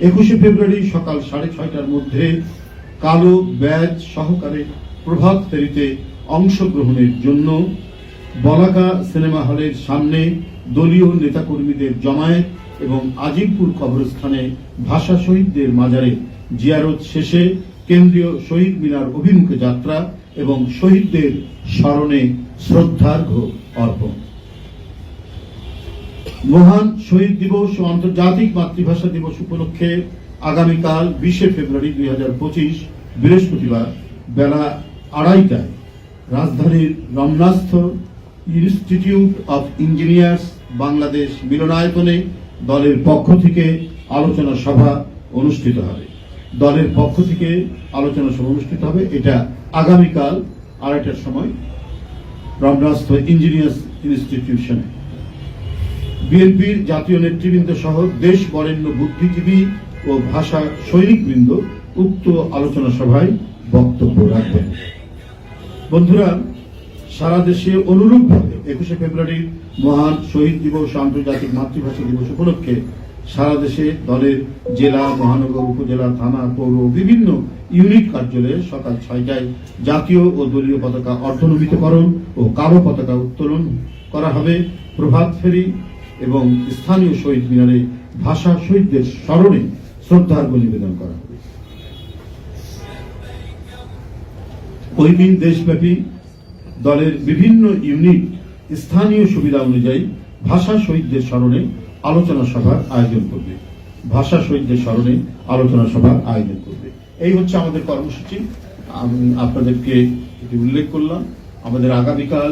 একুশে ফেব্রুয়ারি সকাল সাড়ে ছয়টার মধ্যে কালো ব্যাজ সহকারে প্রভাত ফেরিতে অংশগ্রহণের জন্য বলাকা সিনেমা হলের সামনে দলীয় নেতাকর্মীদের জমায়েত এবং আজিমপুর কবরস্থানে ভাষা শহীদদের মাজারে জিয়ারত শেষে কেন্দ্রীয় শহীদ মিনার অভিমুখে যাত্রা এবং শহীদদের স্মরণে শ্রদ্ধার্ঘ্য অর্পণ। মহান শহীদ দিবস ও আন্তর্জাতিক মাতৃভাষা দিবস উপলক্ষে আগামীকাল বিশে ফেব্রুয়ারি দুই হাজার পঁচিশ বৃহস্পতিবার বেলা আড়াইটায় রাজধানীর রমনাস্থ ইনস্টিটিউট অফ ইঞ্জিনিয়ার্স বাংলাদেশ মিলনায়তনে দলের পক্ষ থেকে আলোচনা সভা অনুষ্ঠিত হবে। দলের পক্ষ থেকে আলোচনা সভা অনুষ্ঠিত হবে। এটা আগামীকাল আড়াইটার সময় রমনাস্থ ইঞ্জিনিয়ার্স ইনস্টিটিউশনে। বিএনপির জাতীয় নেতৃবৃন্দ সহ দেশ বরেণ্য বুদ্ধিজীবী ও ভাষা সৈনিকবৃন্দ উক্ত আলোচনা সভায় বক্তব্য রাখবেন। বন্ধুরা, সারা দেশে অনুরূপভাবে একুশে ফেব্রুয়ারির মহান শহীদ দিবস আন্তর্জাতিক মাতৃভাষা দিবস উপলক্ষে সারা দেশে দলের জেলা, মহানগর, উপজেলা, থানা, পৌর বিভিন্ন ইউনিট কার্যালয়ে সকাল ছয়টায় জাতীয় ও দলীয় পতাকা অর্ধনমিতকরণ ও কালো পতাকা উত্তোলন করা হবে। প্রভাত ফেরি এবং স্থানীয় শহীদ মিনারে ভাষা শহীদদের স্মরণে শ্রদ্ধার্ঘ্য নিবেদন করা হবে। ওই দিন দেশব্যাপী দলের বিভিন্ন ইউনিট স্থানীয় সুবিধা অনুযায়ী ভাষা শহীদদের স্মরণে আলোচনা সভার আয়োজন করবে। ভাষা শহীদদের স্মরণে আলোচনা সভার আয়োজন করবে। এই হচ্ছে আমাদের কর্মসূচি। আমি আপনাদেরকে এটি উল্লেখ করলাম। আমাদের আগামীকাল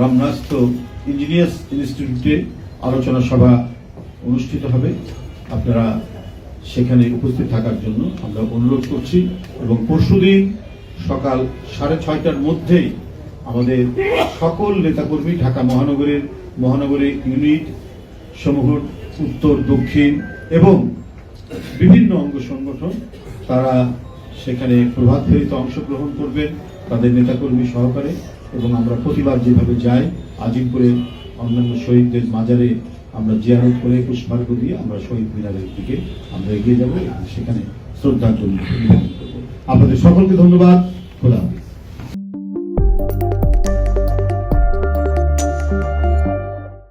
রমনাস্থ ইঞ্জিনিয়ার্স ইনস্টিটিউটে আলোচনা সভা অনুষ্ঠিত হবে। আপনারা সেখানে উপস্থিত থাকার জন্য আমরা অনুরোধ করছি এবং পরশুদিন সকাল সাড়ে ছয়টার মধ্যেই আমাদের সকল নেতাকর্মী ঢাকা মহানগরের মহানগরী ইউনিট সমূহ উত্তর, দক্ষিণ এবং বিভিন্ন অঙ্গ সংগঠন, তারা সেখানে প্রভাত ফেরিতে অংশগ্রহণ করবেন তাদের নেতাকর্মী সহকারে এবং আমরা প্রতিবার যেভাবে যাই আজিমপুরে অন্যান্য শহীদদের মাজারে আমরা জিয়ারত করে পুষ্পার্ঘ দিয়ে আমরা শহীদ মিনারের দিকে আমরা এগিয়ে যাব সেখানে শ্রদ্ধাঞ্জলি আপনাদের সকলকে ধন্যবাদ খোলা হাফেজ।